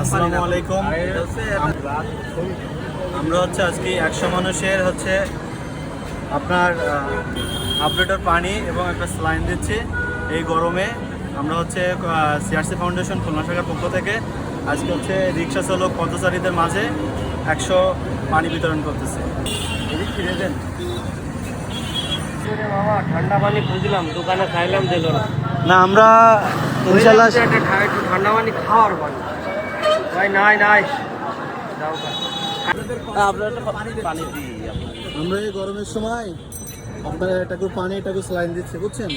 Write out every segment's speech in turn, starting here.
আসসালামু আলাইকুম। আমরা হচ্ছে আজকে একশো মানুষের হচ্ছে আপনার আপডেটের পানি এবং একটা স্লাইন দিচ্ছি এই গরমে। আমরা হচ্ছে সিআরসি ফাউন্ডেশন খুলনা শাখার পক্ষ থেকে আজকে হচ্ছে রিক্সা চালক পথচারীদের মাঝে একশো পানি বিতরণ করতেছে। ফিরে দেন ঠান্ডা পানি খুঁজলাম দোকানে খাইলাম দিল না না আমরা ইনশাল্লাহ ঠান্ডা পানি খাওয়ার পানি ভাই নাই নাই। আমরা এই গরমের সময় আপনারা একটা করে পানি একটা করে স্লাইন দিচ্ছে বুঝছেন?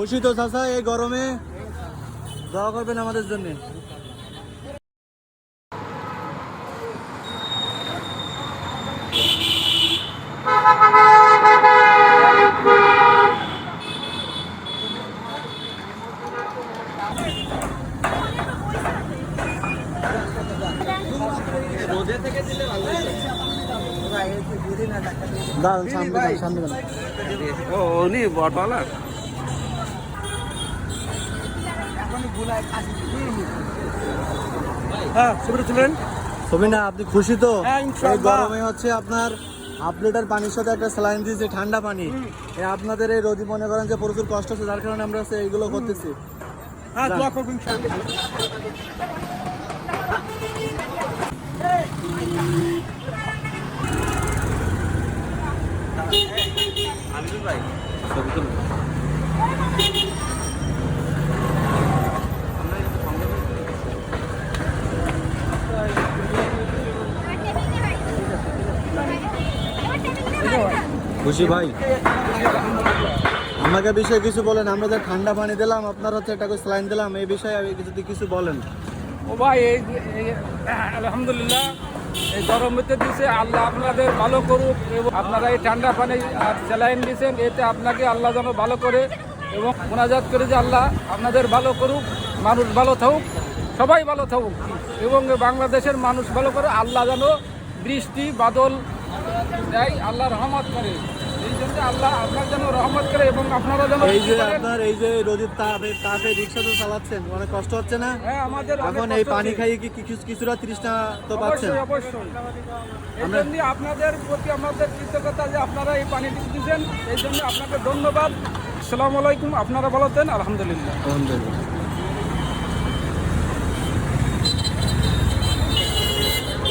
খুশি তো চাচা, এই গরমে দোয়া করবেন আমাদের জন্য। দাঁড়ান, সামনে সামনে ও, উনি বটওয়ালা হ্যাঁ সুবিধা ছিলেন? সবিনা আপনি খুশি তো? হ্যাঁ, এই গরমে হচ্ছে আপনার হাফ লিটার পানির সাথে একটা স্যালাইন দিয়েছে ঠান্ডা পানি। এ আপনাদের এই রোদি মনে করেন যে প্রচুর কষ্ট হচ্ছে যার কারণে আমরা এইগুলো করতেছি। হ্যাঁ খুশি ভাই। আমাকে বিষয়ে কিছু বলেন, আমরা যে ঠান্ডা পানি দিলাম, আপনার হচ্ছে একটা করে স্যালাইন দিলাম, এই বিষয়ে যদি কিছু বলেন। ও ভাই, এই এই- আলহামদুলিল্লাহ, এই গরমেতে দিছে, আল্লাহ আপনাদের ভালো করুক এবং আপনারা এই ঠান্ডা পানি স্যালাইন দিয়েছেন এতে আপনাকে আল্লাহ যেন ভালো করে এবং মোনাজাত করে যে আল্লাহ আপনাদের ভালো করুক, মানুষ ভালো থাকুক, সবাই ভালো থাকুক, এবং বাংলাদেশের মানুষ ভালো করে আল্লাহ যেন বৃষ্টি, বাদল দেয় আল্লাহ রহমত করে। এই জন্য আল্লাহ আপনার যেন রহমত করে এবং আপনারা যেন এই যে আপনার এই যে রোদের তাপে তাপে রিক্সা তো চালাচ্ছেন অনেক কষ্ট হচ্ছে না? হ্যাঁ আমাদের এখন এই পানি খাইয়ে কি কিছু- কিছুটা তৃষ্ণা তো পাচ্ছেন? অবশ্যই। এই জন্য আপনাদের প্রতি আমাদের কৃতজ্ঞতা যে আপনারা এই পানিটি দিচ্ছেন এই জন্য আপনাকে ধন্যবাদ। আসসালামু আলাইকুম আপনারা ভালো আছেন? আলহামদুলিল্লাহ। আলহামদুলিল্লাহ।